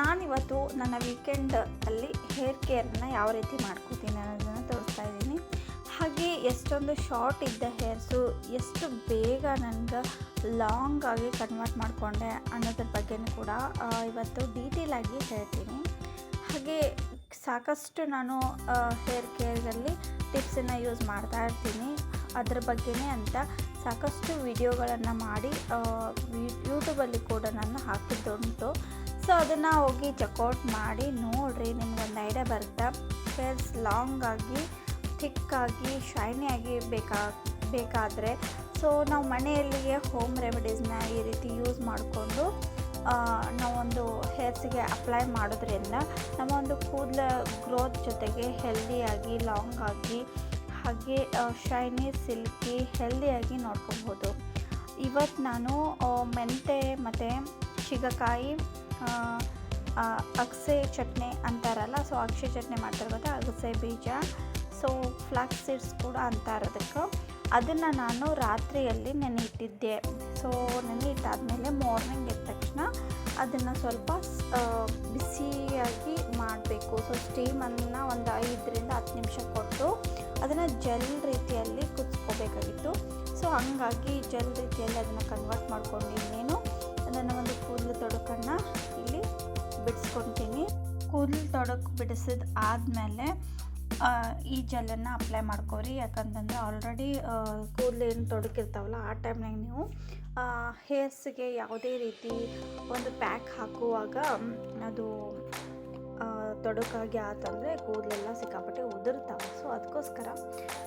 ನಾನಿವತ್ತು ನನ್ನ ವೀಕೆಂಡ್ ಅಲ್ಲಿ ಹೇರ್ ಕೇರ್ನ ಯಾವ ರೀತಿ ಮಾಡ್ಕೋತೀನಿ ಅನ್ನೋದನ್ನು ತೋರಿಸ್ತಾ ಇದ್ದೀನಿ. ಹಾಗೆ ಎಷ್ಟೊಂದು ಶಾರ್ಟ್ ಇದ್ದ ಹೇರ್ಸು ಎಷ್ಟು ಬೇಗ ನನಗೆ ಲಾಂಗ್ ಆಗಿ ಕನ್ವರ್ಟ್ ಮಾಡಿಕೊಂಡೆ ಅನ್ನೋದ್ರ ಬಗ್ಗೆನೂ ಕೂಡ ಇವತ್ತು ಡೀಟೇಲ್ ಆಗಿ ಹೇಳ್ತೀನಿ. ಹಾಗೆ ಸಾಕಷ್ಟು ನಾನು ಹೇರ್ ಕೇರಲ್ಲಿ ಟಿಪ್ಸನ್ನು ಯೂಸ್ ಮಾಡ್ತಾ ಇರ್ತೀನಿ. ಅದ್ರ ಬಗ್ಗೆನೇ ಅಂತ ಸಾಕಷ್ಟು ವಿಡಿಯೋಗಳನ್ನು ಮಾಡಿ ಯೂಟ್ಯೂಬಲ್ಲಿ ಕೂಡ ನಾನು ಹಾಕಿದ್ದುಂಟು. ಸೊ ಅದನ್ನು ಹೋಗಿ ಚೆಕ್ಔಟ್ ಮಾಡಿ ನೋಡಿರಿ, ನಿಮ್ಗೊಂದು ಐಡಿಯಾ ಬರುತ್ತೆ? ಹೇರ್ಸ್ ಲಾಂಗ್ ಆಗಿ ಥಿಕ್ಕಾಗಿ ಶೈನಿಯಾಗಿ ಬೇಕಾ, ಬೇಕಾದರೆ. ಸೊ ನಾವು ಮನೆಯಲ್ಲಿಯೇ ಹೋಮ್ ರೆಮಿಡೀಸ್ನ ಈ ರೀತಿ ಯೂಸ್ ಮಾಡಿಕೊಂಡು ನಾವೊಂದು ಹೇರ್ಸಿಗೆ ಅಪ್ಲೈ ಮಾಡೋದ್ರಿಂದ ನಮ್ಮ ಒಂದು ಕೂದಲ ಗ್ರೋತ್ ಜೊತೆಗೆ ಹೆಲ್ದಿಯಾಗಿ ಲಾಂಗ್ ಆಗಿ, ಹಾಗೆ ಶೈನಿ ಸಿಲ್ಕಿ ಹೆಲ್ದಿಯಾಗಿ ನೋಡ್ಕೊಬೋದು. ಇವತ್ತು ನಾನು ಮೆಂತೆ ಮತ್ತು ಶಿಗಕಾಯಿ ಅಗಸೆ ಚಟ್ನಿ ಅಂತಾರಲ್ಲ ಸೊ ಅಗಸೆ ಚಟ್ನಿ ಮಾಡ್ತಾರೆ ಗೊತ್ತಾ? ಅಗಸೆ ಬೀಜ ಸೊ ಫ್ಲಾಕ್ಸ್ ಸೀಡ್ಸ್ ಕೂಡ ಅಂತ ಅದಕ್ಕೆ. ಅದನ್ನು ನಾನು ರಾತ್ರಿಯಲ್ಲಿ ನೆನೆ ಇಟ್ಟಿದ್ದೆ ಸೊ ನೆನೆ ಇಟ್ಟಾದಮೇಲೆ ಮಾರ್ನಿಂಗ್ ಎದ್ದ ತಕ್ಷಣ ಅದನ್ನು ಸ್ವಲ್ಪ ಬಿಸಿಯಾಗಿ ಮಾಡಬೇಕು. ಸೊ ಸ್ಟೀಮನ್ನು ಒಂದು ಐದರಿಂದ ಹತ್ತು ನಿಮಿಷ ಕೊಟ್ಟು ಅದನ್ನು ಜೆಲ್ ರೀತಿಯಲ್ಲಿ ಕುದಿಸ್ಕೋಬೇಕಾಗಿತ್ತು. ಸೊ ಹಂಗಾಗಿ ಜೆಲ್ ರೀತಿಯಲ್ಲಿ ಅದನ್ನು ಕನ್ವರ್ಟ್ ಮಾಡ್ಕೊಂಡು ಇನ್ನೇನು ಅದನ್ನು ಒಂದು ಕೂದಲು ತೊಡಕನ್ನು ಇಲ್ಲಿ ಬಿಡಿಸ್ಕೊತೀನಿ. ಕೂದಲು ತೊಡಕು ಬಿಡಿಸಿದ ಆದಮೇಲೆ ಈ ಜೆಲ್ಲನ್ನು ಅಪ್ಲೈ ಮಾಡ್ಕೋರಿ. ಯಾಕಂತಂದರೆ ಆಲ್ರೆಡಿ ಕೂದಲು ಏನು ತೊಡಕಿರ್ತಾವಲ್ಲ, ಆ ಟೈಮ್ನಾಗ ನೀವು ಹೇರ್ಸ್ಗೆ ಯಾವುದೇ ರೀತಿ ಒಂದು ಪ್ಯಾಕ್ ಹಾಕುವಾಗ, ಅದು ತೊಡಕಾಗಿ ಆತಂದರೆ ಕೂದಲೆಲ್ಲ ಸಿಕ್ಕಾಪಟ್ಟೆ ಉದುರ್ತಾವೆ. ಸೊ ಅದಕ್ಕೋಸ್ಕರ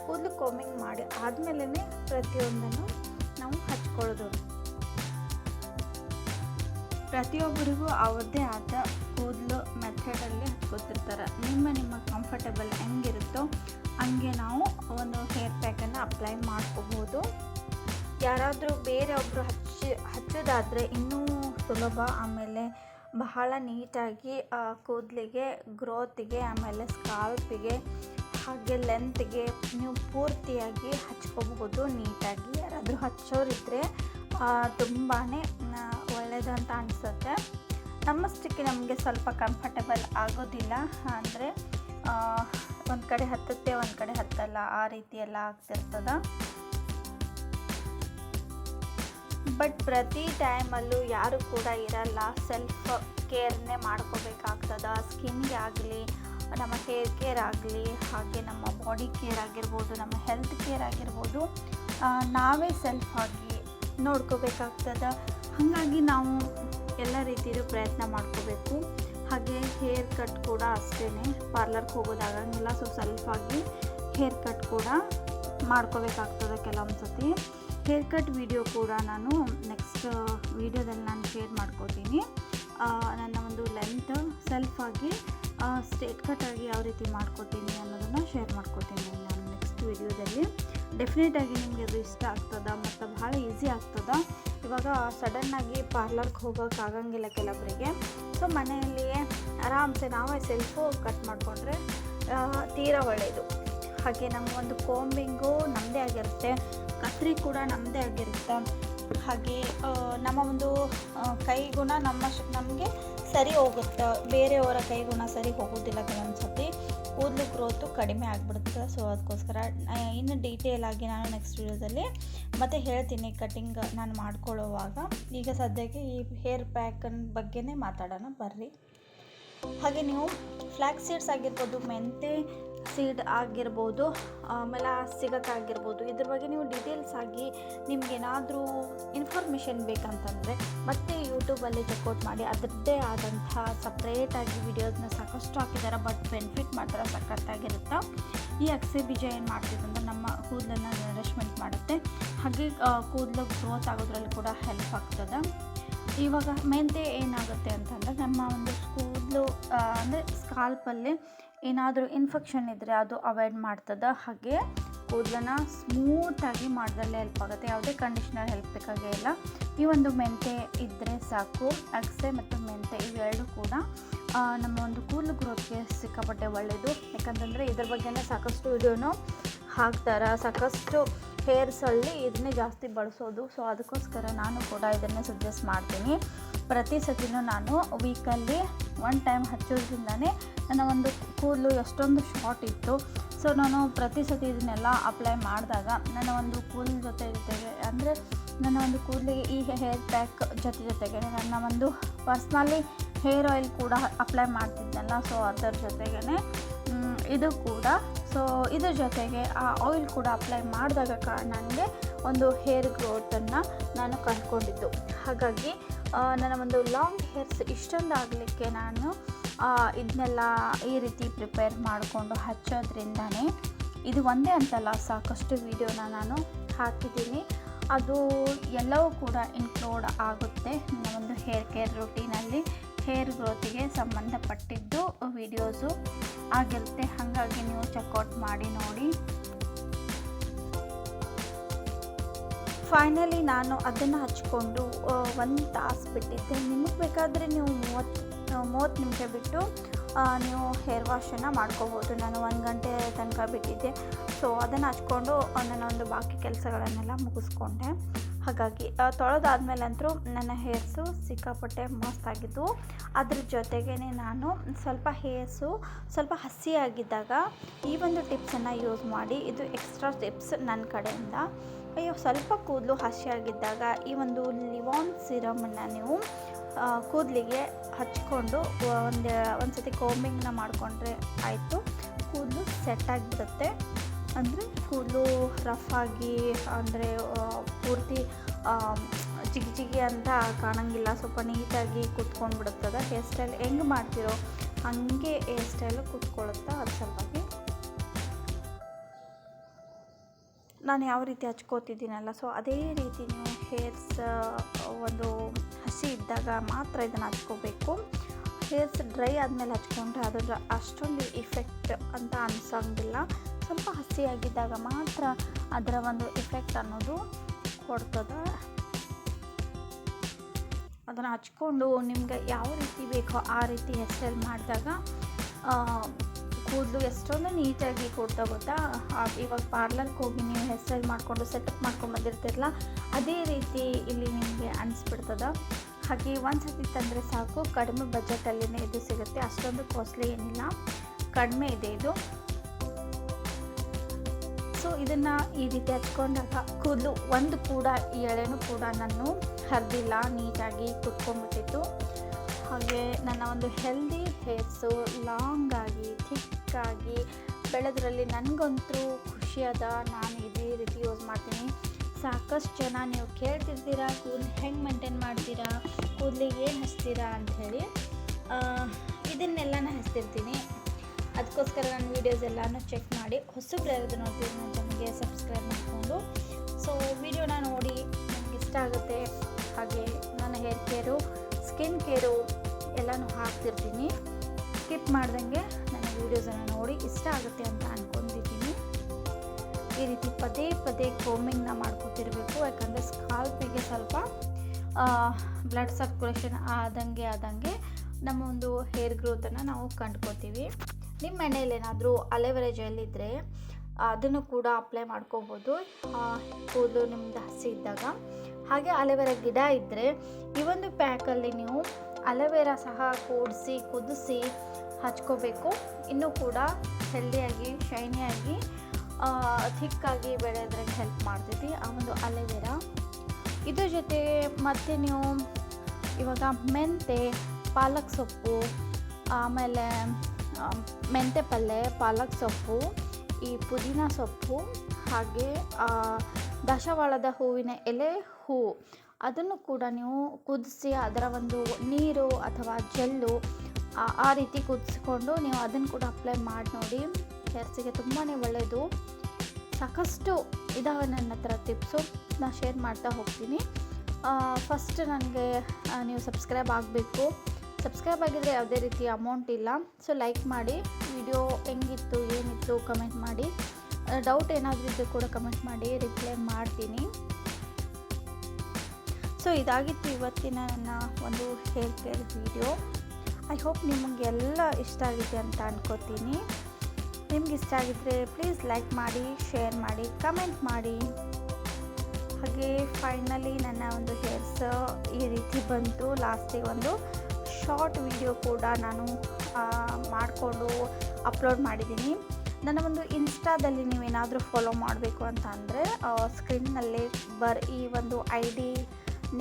ಕೂದಲು ಕೋಮಿಂಗ್ ಮಾಡಿ ಆದಮೇಲೆ ಪ್ರತಿಯೊಂದನ್ನು ನಾವು ಹಚ್ಕೊಳ್ಳೋದು. ಪ್ರತಿಯೊಬ್ಬರಿಗೂ ಅವ್ರದ್ದೇ ಆದ ಕೂದಲು ಮೆಥಡಲ್ಲಿ ಗೊತ್ತಿರ್ತಾರೆ. ನಿಮ್ಮ ನಿಮ್ಮ ಕಂಫರ್ಟಬಲ್ ಹೆಂಗಿರುತ್ತೋ ಹಂಗೆ ನಾವು ಒಂದು ಹೇರ್ ಪ್ಯಾಕನ್ನು ಅಪ್ಲೈ ಮಾಡ್ಕೋಬೋದು. ಯಾರಾದರೂ ಬೇರೆಯೊಬ್ಬರು ಹಚ್ಚಿ, ಹಚ್ಚೋದಾದರೆ ಇನ್ನೂ ಸುಲಭ, ಆಮೇಲೆ ಬಹಳ ನೀಟಾಗಿ ಕೂದಲಿಗೆ ಗ್ರೋತಿಗೆ ಆಮೇಲೆ ಸ್ಕಾಲ್ಪಿಗೆ ಹಾಗೆ ಲೆಂತ್ಗೆ ನೀವು ಪೂರ್ತಿಯಾಗಿ ಹಚ್ಕೋಬಹುದು ನೀಟಾಗಿ ಯಾರಾದರೂ ಹಚ್ಚೋರಿದ್ದರೆ ತುಂಬಾ ಒಳ್ಳೆಯದು ಅಂತ ಅನಿಸುತ್ತೆ. ನಮ್ಮಷ್ಟಕ್ಕೆ ನಮಗೆ ಸ್ವಲ್ಪ ಕಂಫರ್ಟಬಲ್ ಆಗೋದಿಲ್ಲ. ಅಂದರೆ ಒಂದು ಕಡೆ ಹತ್ತುತ್ತೆ, ಒಂದು ಕಡೆ ಹತ್ತಲ್ಲ. ಆ ರೀತಿ ಎಲ್ಲ ಆಗ್ತಿರ್ತದೆ. ಬಟ್ ಪ್ರತಿ ಟೈಮಲ್ಲೂ ಯಾರು ಕೂಡ ಇರಲ್ಲ. ಸೆಲ್ಫ್ ಕೇರ್ನೇ ಮಾಡ್ಕೋಬೇಕಾಗ್ತದ. ಸ್ಕಿನ್ಗೆ ಆಗಲಿ, ನಮ್ಮ ಹೇರ್ ಕೇರ್ ಆಗಲಿ, ಹಾಗೆ ನಮ್ಮ ಬಾಡಿ ಕೇರ್ ಆಗಿರ್ಬೋದು, ನಮ್ಮ ಹೆಲ್ತ್ ಕೇರ್ ಆಗಿರ್ಬೋದು ನಾವೇ ಸೆಲ್ಫ್ ಆಗಿ ನೋಡ್ಕೋಬೇಕಾಗ್ತದ. ಹಾಗಾಗಿ ನಾವು ಎಲ್ಲ ರೀತಿಯೂ ಪ್ರಯತ್ನ ಮಾಡ್ಕೋಬೇಕು. ಹಾಗೆ ಹೇರ್ ಕಟ್ ಕೂಡ ಅಷ್ಟೇ ಪಾರ್ಲರ್ಗೆ ಹೋಗೋದಾಗಂಗಿಲ್ಲ ಸೊ ಸೆಲ್ಫಾಗಿ ಹೇರ್ ಕಟ್ ಕೂಡ ಮಾಡ್ಕೋಬೇಕಾಗ್ತದೆ ಕೆಲವೊಂದು ಸತಿ ಹೇರ್ ಕಟ್ ವಿಡಿಯೋ ಕೂಡ ನಾನು ನೆಕ್ಸ್ಟ್ ವಿಡಿಯೋದಲ್ಲಿ ನಾನು ಶೇರ್ ಮಾಡ್ಕೋತೀನಿ. ನನ್ನ ಒಂದು ಲೆಂತ್ ಸೆಲ್ಫಾಗಿ ಸ್ಟ್ರೇಟ್ ಆಗಿ ಯಾವ ರೀತಿ ಮಾಡ್ಕೋತೀನಿ ಅನ್ನೋದನ್ನು ಶೇರ್ ಮಾಡ್ಕೋತೀನಿ ನಾನು ನೆಕ್ಸ್ಟ್ ವಿಡಿಯೋದಲ್ಲಿ. ಡೆಫಿನೆಟಾಗಿ ನಿಮಗೆ ಅದು ಇಷ್ಟ ಆಗ್ತದೆ ಮತ್ತು ಭಾಳ ಈಸಿ ಆಗ್ತದ ಇವಾಗ ಸಡನ್ನಾಗಿ ಪಾರ್ಲರ್ಗೆ ಹೋಗೋಕೆ ಆಗಂಗಿಲ್ಲ ಕೆಲವರಿಗೆ. ಸೊ ಮನೆಯಲ್ಲಿಯೇ ಆರಾಮ್ಸೆ ನಾವೇ ಸೆಲ್ಫು ಕಟ್ ಮಾಡಿಕೊಂಡ್ರೆ ತೀರಾ ಒಳ್ಳೆಯದು ಹಾಗೆ ನಮಗೊಂದು ಕೋಂಬಿಂಗು ನಮ್ಮದೇ ಆಗಿರುತ್ತೆ. ಕತ್ರಿ ಕೂಡ ನಮ್ಮದೇ ಆಗಿರುತ್ತೆ. ಹಾಗೆ ನಮ್ಮ ಒಂದು ಕೈಗುಣ ನಮ್ಮ ನಮಗೆ ಸರಿ ಹೋಗುತ್ತೆ. ಬೇರೆಯವರ ಕೈಗುಣ ಸರಿ ಹೋಗೋದಿಲ್ಲ ಕೆಲವೊಂದು ಸತಿ ಕೂದಲು ಗ್ರೋತು ಕಡಿಮೆ ಆಗಿಬಿಡುತ್ತೆ. ಸೊ ಅದಕ್ಕೋಸ್ಕರ ಇನ್ನು ಡೀಟೇಲ್ ಆಗಿ ನಾನು ನೆಕ್ಸ್ಟ್ ವೀಡಿಯೋದಲ್ಲಿ ಮತ್ತೆ ಹೇಳ್ತೀನಿ ಕಟಿಂಗ್ ನಾನು ಮಾಡ್ಕೊಳ್ಳೋವಾಗ. ಈಗ ಸದ್ಯಕ್ಕೆ ಈ ಹೇರ್ ಪ್ಯಾಕನ್ ಬಗ್ಗೆನೇ ಮಾತಾಡೋಣ. ಬರ್ರಿ. ಹಾಗೆ ನೀವು ಫ್ಲ್ಯಾಕ್ಸ್ ಸೀಡ್ಸ್ ಆಗಿರ್ಬೋದು, ಮೆಂತೆ ಸೀಡ್ ಆಗಿರ್ಬೋದು ಆಮೇಲೆ ಸಿಗಕ್ಕಾಗಿರ್ಬೋದು ಇದ್ರ ಬಗ್ಗೆ ನೀವು ಡೀಟೇಲ್ಸ್ ಆಗಿ ನಿಮ್ಗೇನಾದರೂ ಇನ್ಫಾರ್ಮೇಷನ್ ಬೇಕಂತಂದರೆ ಮತ್ತೆ ಯೂಟ್ಯೂಬಲ್ಲಿ ಚೆಕ್ಔಟ್ ಮಾಡಿ. ಅದರದ್ದೇ ಆದಂಥ ಸಪ್ರೇಟಾಗಿ ವಿಡಿಯೋಸ್ನ ಸಾಕಷ್ಟು ಹಾಕಿದ್ದಾರೆ ಬಟ್ ಬೆನಿಫಿಟ್ ಮಾತ್ರ ಸಖತ್ತಾಗಿರುತ್ತೆ? ಈ ಅಕ್ಸೆ ಬೀಜ ಏನು ಮಾಡ್ತಿದೆ ಅಂದರೆ ನಮ್ಮ ಕೂದಲನ್ನು ನರಿಶ್ಮೆಂಟ್ ಮಾಡುತ್ತೆ. ಹಾಗೆ ಕೂದಲು ಗ್ರೋತ್ ಆಗೋದ್ರಲ್ಲಿ ಕೂಡ ಹೆಲ್ಪ್ ಆಗ್ತದೆ. ಇವಾಗ ಮೆಂತೆ ಏನಾಗುತ್ತೆ ಅಂತಂದರೆ ನಮ್ಮ ಒಂದು ಕೂದಲು ಅಂದರೆ ಸ್ಕಾಲ್ಪಲ್ಲಿ ಏನಾದರೂ ಇನ್ಫೆಕ್ಷನ್ ಇದ್ದರೆ ಅದು ಅವಾಯ್ಡ್ ಮಾಡ್ತದೆ. ಹಾಗೆ ಕೂದಲನ್ನ ಸ್ಮೂತಾಗಿ ಮಾಡೋದ್ರಲ್ಲಿ ಹೆಲ್ಪ್ ಆಗುತ್ತೆ. ಯಾವುದೇ ಕಂಡೀಷ್ನರ್ ಹೆಲ್ಪ್ ಬೇಕಾಗೇ ಇಲ್ಲ. ಈ ಒಂದು ಮೆಂತೆ ಇದ್ದರೆ ಸಾಕು. ಅಗಸೆ ಮತ್ತು ಮೆಂತೆ ಇವೆರಡು ಕೂಡ ನಮ್ಮ ಒಂದು ಕೂದಲು ಗ್ರೋತ್ಗೆ ಸಿಕ್ಕಾಪಟ್ಟೆ ಒಳ್ಳೆಯದು ಯಾಕಂತಂದರೆ ಇದ್ರ ಬಗ್ಗೆನೇ ಸಾಕಷ್ಟು ವಿಡಿಯೋನು ಹಾಕ್ತಾರೆ. ಸಾಕಷ್ಟು ಹೇರ್ಸಲ್ಲಿ ಇದನ್ನೇ ಜಾಸ್ತಿ ಬಳಸೋದು. ಸೊ ಅದಕ್ಕೋಸ್ಕರ ನಾನು ಕೂಡ ಇದನ್ನೇ ಸಜೆಸ್ಟ್ ಮಾಡ್ತೀನಿ. ಪ್ರತಿ ಸತಿನೂ ನಾನು ವೀಕಲ್ಲಿ ಒನ್ ಟೈಮ್ ಹಚ್ಚೋದ್ರಿಂದನೇ ನನ್ನ ಒಂದು ಕೂದಲು ಎಷ್ಟೊಂದು ಶಾರ್ಟ್ ಇತ್ತು. ಸೊ ನಾನು ಪ್ರತಿ ಸತಿ ಇದನ್ನೆಲ್ಲ ಅಪ್ಲೈ ಮಾಡಿದಾಗ ನನ್ನ ಒಂದು ಕೂದಲು ಜೊತೆ ಜೊತೆಗೆ ಅಂದರೆ ನನ್ನ ಒಂದು ಕೂದಲಿಗೆ ಈ ಹೇರ್ ಪ್ಯಾಕ್ ಜೊತೆ ಜೊತೆಗೆ ನನ್ನ ಒಂದು ಪರ್ಸ್ನಲಿ ಹೇರ್ ಆಯಿಲ್ ಕೂಡ ಅಪ್ಲೈ ಮಾಡ್ತಿದ್ದೆಲ್ಲ ಸೊ ಅದರ ಜೊತೆಗೇ ಇದು ಕೂಡ. ಸೊ ಇದ್ರ ಜೊತೆಗೆ ಆ ಆಯಿಲ್ ಕೂಡ ಅಪ್ಲೈ ಮಾಡಿದಾಗ ನನಗೆ ಒಂದು ಹೇರ್ ಗ್ರೋತನ್ನು ನಾನು ಕಂಡುಕೊಂಡಿದ್ದು. ಹಾಗಾಗಿ ನನ್ನ ಒಂದು ಲಾಂಗ್ ಹೇರ್ಸ್ ಇಷ್ಟೊಂದಾಗಲಿಕ್ಕೆ ನಾನು ಇದನ್ನೆಲ್ಲ ಈ ರೀತಿ ಪ್ರಿಪೇರ್ ಮಾಡಿಕೊಂಡು ಹಚ್ಚೋದ್ರಿಂದನೇ ಇದು ಒಂದೇ ಅಂತಲ್ಲ, ಸಾಕಷ್ಟು ವಿಡಿಯೋನ ನಾನು ಹಾಕಿದ್ದೀನಿ. ಅದು ಎಲ್ಲವೂ ಕೂಡ ಇನ್ಕ್ಲೂಡ್ ಆಗುತ್ತೆ ಒಂದು ಹೇರ್ ಕೇರ್ ರುಟೀನಲ್ಲಿ ಹೇರ್ ಗ್ರೋತಿಗೆ ಸಂಬಂಧಪಟ್ಟಿದ್ದು ವಿಡಿಯೋಸು ಆಗಿರುತ್ತೆ, ಹಾಗಾಗಿ ನೀವು ಚೆಕ್ಔಟ್ ಮಾಡಿ ನೋಡಿ. ಫೈನಲಿ ನಾನು ಅದನ್ನು ಹಚ್ಕೊಂಡು ಒಂದು ತಾಸು ಬಿಟ್ಟಿದ್ದೆ. ನಿಮಗೆ ಬೇಕಾದರೆ ನೀವು ಮೂವತ್ತು ಮೂವತ್ತು ನಿಮಿಷ ಬಿಟ್ಟು ನೀವು ಹೇರ್ ವಾಶನ್ನು ಮಾಡ್ಕೋಬೋದು. ನಾನು ಒಂದು ಗಂಟೆ ತನಕ ಬಿಟ್ಟಿದ್ದೆ. ಸೊ ಅದನ್ನು ಹಚ್ಕೊಂಡು ಒಂದು ಬಾಕಿ ಕೆಲಸಗಳನ್ನೆಲ್ಲ ಮುಗಿಸ್ಕೊಂಡೆ. ಹಾಗಾಗಿ ತೊಳೆದಾದ್ಮೇಲೆ ಅಂತೂ ನನ್ನ ಹೇರ್ಸು ಸಿಕ್ಕಾಪಟ್ಟೆ ಮಸ್ತಾಗಿದ್ದು ಅದ್ರ ಜೊತೆಗೇ ನಾನು ಸ್ವಲ್ಪ ಹೇರ್ಸು ಸ್ವಲ್ಪ ಹಸಿಯಾಗಿದ್ದಾಗ ಈ ಒಂದು ಟಿಪ್ಸನ್ನು ಯೂಸ್ ಮಾಡಿ, ಇದು ಎಕ್ಸ್ಟ್ರಾ ಟಿಪ್ಸ್ ನನ್ನ ಕಡೆಯಿಂದ. ಅಯ್ಯೋ, ಸ್ವಲ್ಪ ಕೂದಲು ಹಸಿಯಾಗಿದ್ದಾಗ ಈ ಒಂದು ಲಿವಾನ್ ಸಿರಮನ್ನು ನೀವು ಕೂದಲಿಗೆ ಹಚ್ಕೊಂಡು ಒಂದು ಒಂದು ಸತಿ ಕೋಮಿಂಗ್ನ ಮಾಡಿಕೊಂಡ್ರೆ ಆಯಿತು, ಕೂದಲು ಸೆಟ್ ಆಗಿಬಿಡುತ್ತೆ. ಅಂದರೆ ರಫ್ ಆಗಿ, ಅಂದರೆ ಪೂರ್ತಿ ಜಿಗಿ ಜಿಗಿ ಅಂತ ಕಾಣಂಗಿಲ್ಲ. ಸ್ವಲ್ಪ ನೀಟಾಗಿ ಕೂತ್ಕೊಂಡು ಬಿಡುತ್ತದೆ ಹೇರ್ ಸ್ಟೈಲ್ ಹೆಂಗೆ ಮಾಡ್ತಿರೋ ಹಾಗೆ ಹೇರ್ ಸ್ಟೈಲು ಕೂತ್ಕೊಳ್ಳುತ್ತಾ ಅದು ಸಲುವಾಗಿ ನಾನು ಯಾವ ರೀತಿ ಹಚ್ಕೋತಿದ್ದೀನಲ್ಲ ಸೊ ಅದೇ ರೀತಿ ನೀವು ಹೇರ್ಸ್ ಒಂದು ಹಸಿ ಇದ್ದಾಗ ಮಾತ್ರ ಇದನ್ನು ಹಚ್ಕೋಬೇಕು. ಹೇರ್ಸ್ ಡ್ರೈ ಆದಮೇಲೆ ಹಚ್ಕೊಂಡ್ರೆ ಅದರ ಅಷ್ಟೊಂದು ಇಫೆಕ್ಟ್ ಅಂತ ಅನ್ಸೋಂಗಿಲ್ಲ. ಸ್ವಲ್ಪ ಹಸಿಯಾಗಿದ್ದಾಗ ಮಾತ್ರ ಅದರ ಒಂದು ಎಫೆಕ್ಟ್ ಅನ್ನೋದು ಕೊಡ್ತದೆ. ಅದನ್ನು ಹಚ್ಕೊಂಡು ನಿಮ್ಗೆ ಯಾವ ರೀತಿ ಬೇಕೋ ಆ ರೀತಿ ಹೇರ್ ಮಾಡಿದಾಗ ಕೂದಲು ಎಷ್ಟೊಂದು ನೀಟಾಗಿ ಕೊಡ್ತಾ ಗೊತ್ತಾ? ಇವಾಗ ಪಾರ್ಲರ್ಗೆ ಹೋಗಿ ನೀವು ಹೇರ್ ಮಾಡಿಕೊಂಡು ಸೆಟಪ್ ಮಾಡ್ಕೊಂಡು ಬಂದಿರ್ತಿರಲ್ಲ, ಅದೇ ರೀತಿ ಇಲ್ಲಿ ನಿಮಗೆ ಅನಿಸ್ಬಿಡ್ತದ. ಹಾಗೆ ಒಂದು ಸತಿ ತಂದರೆ ಸಾಕು, ಕಡಿಮೆ ಬಜೆಟಲ್ಲಿನೇ ಇದು ಸಿಗುತ್ತೆ, ಅಷ್ಟೊಂದು ಕಾಸ್ಟ್ಲಿ ಏನಿಲ್ಲ. ಕಡಿಮೆ ಇದೆ ಇದು. ಇದನ್ನು ಈ ರೀತಿ ಹಚ್ಕೊಂಡಾಗ ಕೂದಲು ಒಂದು ಕೂಡ ಎಳೆನೂ ಕೂಡ ನಾನು ಹರಿದಿಲ್ಲ, ನೀಟಾಗಿ ಕುತ್ಕೊಂಡ್ಬಿಟ್ಟಿತ್ತು. ಹಾಗೆ ನನ್ನ ಒಂದು ಹೆಲ್ದಿ ಹೇರ್ಸು ಲಾಂಗ್ ಆಗಿ ಥಿಕ್ಕಾಗಿ ಬೆಳೆದ್ರಲ್ಲಿ ನನಗಂತೂ ಖುಷಿಯಾದ ನಾನು ಇದೇ ರೀತಿ ಯೂಸ್ ಮಾಡ್ತೀನಿ. ಸಾಕಷ್ಟು ಜನ ನೀವು ಕೇಳ್ತಿರ್ತೀರಾ, ಕೂದಲು ಹೆಂಗೆ ಮೇಂಟೈನ್ ಮಾಡ್ತೀರಾ, ಕೂದಲಿಗೆ ಏನು ಹಚ್ತೀರಾ ಅಂಥೇಳಿ ಇದನ್ನೆಲ್ಲ ನಾನು ಹಚ್ತಿರ್ತೀನಿ. ಅದಕ್ಕೋಸ್ಕರ ನನ್ನ ವೀಡಿಯೋಸ್ ಎಲ್ಲನೂ ಚೆಕ್ ಮಾಡಿ. ಹೊಸಬ್ರು ಯಾರಾದ್ರು ನಾನು ನನ್ನ ಚಾನಲ್ಗೆ ಸಬ್ಸ್ಕ್ರೈಬ್ ಮಾಡಿಕೊಂಡು. ಸೊ ವಿಡಿಯೋನ ನೋಡಿ ನನಗೆ ಇಷ್ಟ ಆಗುತ್ತೆ. ಹಾಗೆ ನನ್ನ ಹೇರ್ ಕೇರು ಸ್ಕಿನ್ ಕೇರು ಎಲ್ಲನೂ ಹಾಕ್ತಿರ್ತೀನಿ. ಸ್ಕಿಪ್ ಮಾಡ್ದಂಗೆ ನನ್ನ ವೀಡಿಯೋಸನ್ನು ನೋಡಿ ಇಷ್ಟ ಆಗುತ್ತೆ ಅಂತ ಅಂದ್ಕೊಂಡಿದ್ದೀನಿ ಈ ರೀತಿ ಪದೇ ಪದೇ ಕೋಮಿಂಗ್ನ ಮಾಡ್ಕೊತಿರ್ಬೇಕು. ಯಾಕಂದರೆ ಸ್ಕಾಲ್ಪಿಗೆ ಸ್ವಲ್ಪ ಬ್ಲಡ್ ಸರ್ಕ್ಯುಲೇಷನ್ ಆದಂಗೆ ಆದಂಗೆ ನಮ್ಮ ಒಂದು ಹೇರ್ ಗ್ರೋತನ್ನು ನಾವು ಕಂಡ್ಕೋತೀವಿ. ನಿಮ್ಮ ಮನೇಲಿ ಏನಾದರೂ ಅಲೆವೆರೆ ಜೆಲ್ ಇದ್ದರೆ ಅದನ್ನು ಕೂಡ ಅಪ್ಲೈ ಮಾಡ್ಕೋಬೋದು. ಕೂದಲು ನಿಮ್ದು ಹಸಿ ಇದ್ದಾಗ. ಹಾಗೆ ಅಲೆವೆರ ಗಿಡ ಇದ್ದರೆ ಈ ಒಂದು ಪ್ಯಾಕಲ್ಲಿ ನೀವು ಅಲೋವೆರಾ ಸಹ ಕೂಡಿಸಿ, ಕುದಿಸಿ ಹಚ್ಕೋಬೇಕು. ಇನ್ನೂ ಕೂಡ ಹೆಲ್ದಿಯಾಗಿ ಶೈನಿಯಾಗಿ ಥಿಕ್ಕಾಗಿ ಬೆಳೆಯೋದ್ರಿಗೆ ಹೆಲ್ಪ್ ಮಾಡ್ತೈತಿ ಆ ಒಂದು ಅಲೋವೆರಾ ಇದ್ರ ಜೊತೆ ಮತ್ತೆ ನೀವು ಇವಾಗ ಮೆಂತೆ, ಪಾಲಕ್ ಸೊಪ್ಪು, ಆಮೇಲೆ ಮೆಂತೆ ಪಲ್ಯ ಪಾಲಕ್ ಸೊಪ್ಪು, ಈ ಪುದೀನ ಸೊಪ್ಪು, ಹಾಗೆ ದಶವಾಳದ ಹೂವಿನ ಎಲೆ, ಹೂ. ಅದನ್ನು ಕೂಡ ನೀವು ಕುದಿಸಿ ಅದರ ಒಂದು ನೀರು ಅಥವಾ ಜೆಲ್ಲು, ಆ ರೀತಿ ಕುದಿಸ್ಕೊಂಡು ನೀವು ಅದನ್ನು ಕೂಡ ಅಪ್ಲೈ ಮಾಡಿ ನೋಡಿ. ಹೆರ್ಸಿಗೆ ತುಂಬಾ ಒಳ್ಳೆಯದು. ಸಾಕಷ್ಟು ಇದಾವೆ ನನ್ನ ಹತ್ರ ಟಿಪ್ಸು ನಾನು ಶೇರ್ ಮಾಡ್ತಾ ಹೋಗ್ತೀನಿ. ಫಸ್ಟ್ ನನಗೆ ನೀವು ಸಬ್ಸ್ಕ್ರೈಬ್ ಆಗಬೇಕು. ಸಬ್ಸ್ಕ್ರೈಬ್ ಆಗಿದ್ರೆ ಯಾವುದೇ ರೀತಿ ಅಮೌಂಟ್ ಇಲ್ಲ. ಸೊ ಲೈಕ್ ಮಾಡಿ ವಿಡಿಯೋ ಹೆಂಗಿತ್ತು, ಏನಿತ್ತು ಕಮೆಂಟ್ ಮಾಡಿ. ಡೌಟ್ ಏನಾದರೂ ಇದ್ದರೆ ಕೂಡ ಕಮೆಂಟ್ ಮಾಡಿ ರಿಪ್ಲೈ ಮಾಡ್ತೀನಿ. ಸೊ ಇದಾಗಿತ್ತು ಇವತ್ತಿನ ನನ್ನ ಒಂದು hair care video I hope ನಿಮಗೆಲ್ಲ ಇಷ್ಟ ಆಗಿದೆ ಅಂತ ಅನ್ಕೋತೀನಿ. ನಿಮ್ಗೆ ಇಷ್ಟ ಆಗಿದ್ರೆ ಪ್ಲೀಸ್ ಲೈಕ್ ಮಾಡಿ ಶೇರ್ ಮಾಡಿ ಕಮೆಂಟ್ ಮಾಡಿ. ಹಾಗೆ ಫೈನಲಿ ನನ್ನ ಒಂದು ಹೇರ್ಸ್ ಈ ರೀತಿ ಬಂತು. ಲಾಸ್ಟಿಗೆ ಒಂದು ಶಾರ್ಟ್ ವಿಡಿಯೋ ಕೂಡ ನಾನು ಮಾಡಿಕೊಂಡು ಅಪ್ಲೋಡ್ ಮಾಡಿದ್ದೀನಿ. ನನ್ನ ಒಂದು ಇನ್ಸ್ಟಾದಲ್ಲಿ ನೀವೇನಾದರೂ ಫಾಲೋ ಮಾಡಬೇಕು ಅಂತ ಅಂದರೆ ಸ್ಕ್ರೀನ್ನಲ್ಲಿ ಬರ್, ಈ ಒಂದು ಐ ಡಿ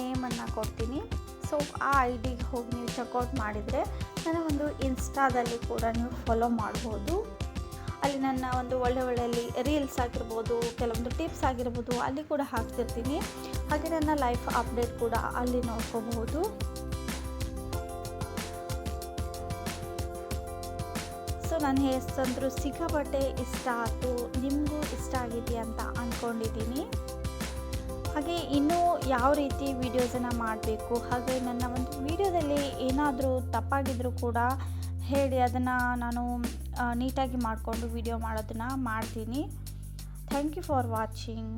ನೇಮನ್ನು ಕೊಡ್ತೀನಿ. ಸೊ ಆ ಐ ಡಿಗೆ ಹೋಗಿ ನೀವು ಚೆಕ್ಔಟ್ ಮಾಡಿದರೆ ನನ್ನ ಒಂದು ಇನ್ಸ್ಟಾದಲ್ಲಿ ಕೂಡ ನೀವು ಫಾಲೋ ಮಾಡ್ಬೋದು. ಅಲ್ಲಿ ನನ್ನ ಒಂದು ಒಳ್ಳೆ ಒಳ್ಳೆಯಲ್ಲಿ ರೀಲ್ಸ್ ಆಗಿರ್ಬೋದು, ಕೆಲವೊಂದು ಟಿಪ್ಸ್ ಆಗಿರ್ಬೋದು, ಅಲ್ಲಿ ಕೂಡ ಹಾಕ್ತಿರ್ತೀನಿ. ಹಾಗೆ ನನ್ನ ಲೈಫ್ ಅಪ್ಡೇಟ್ ಕೂಡ ಅಲ್ಲಿ ನೋಡ್ಕೋಬಹುದು. ನನ್ನ ಹೆಸರು ಸಿಕ್ಕಾಪಟ್ಟೆ ಇಷ್ಟ ಆಯಿತು. ನಿಮಗೂ ಇಷ್ಟ ಆಗಿದೆ ಅಂತ ಅಂದ್ಕೊಂಡಿದ್ದೀನಿ ಹಾಗೆ ಇನ್ನೂ ಯಾವ ರೀತಿ ವೀಡಿಯೋಸನ್ನು ಮಾಡಬೇಕು? ಹಾಗೆ ನನ್ನ ಒಂದು ವೀಡಿಯೋದಲ್ಲಿ ಏನಾದರೂ ತಪ್ಪಾಗಿದ್ದರೂ ಕೂಡ ಹೇಳಿ, ಅದನ್ನು ನಾನು ನೀಟಾಗಿ ಮಾಡಿಕೊಂಡು ವೀಡಿಯೋ ಮಾಡೋದನ್ನು ಮಾಡ್ತೀನಿ. Thank you for watching